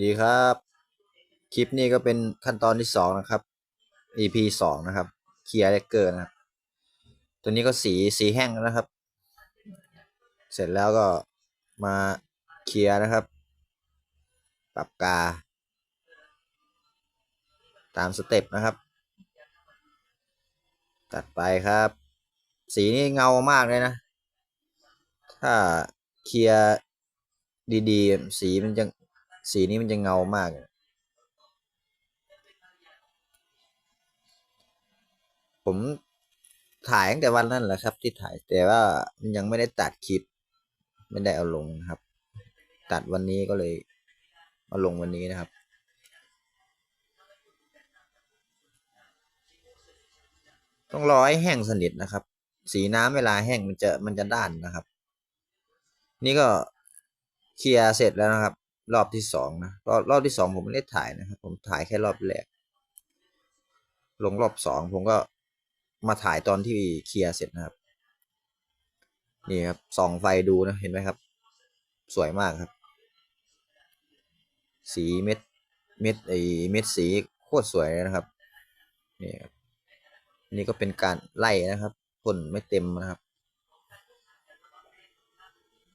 ดีครับ คลิปนี้ก็เป็นขั้นตอนที่สองนะครับ EP สองนะครับ เคลียร์เลเกอร์นะครับ ตัวนี้ก็สีสีแห้งแล้วนะครับ เสร็จแล้วก็มาเคลียร์นะครับ ปรับกา ตามสเต็ปนะครับ ตัดไปครับ สีนี่เงามากเลยนะ ถ้าเคลียร์ดีๆ สีมันจะ สีนี้มันจะเงามาก ผมถ่ายตั้งแต่วันนั้นแหละครับ ที่ถ่ายแต่ว่ามันยังไม่ได้ตัดคลิป ไม่ได้เอาลงนะครับ ตัดวันนี้ก็เลยมาลงวันนี้นะครับต้องรอให้แห้งสนิทนะครับ สีน้ำเวลาแห้งมันจะมันจะด้านนะครับ นี่ก็เคลียร์เสร็จแล้วนะครับ รอบที่สองนะรอบรอบที่สองผมไม่ได้ถ่ายนะครับ ผมถ่ายแค่รอบแรก ลงรอบสองผมก็มาถ่ายตอนที่เคลียร์เสร็จนะครับ นี่ครับส่องไฟดูนะเห็นไหมครับ สวยมากครับ สีเม็ดเม็ดไอเม็ดสีโคตรสวยนะครับนี่ครับนี่ก็เป็นการไล่นะครับพ่นไม่เต็มนะครับ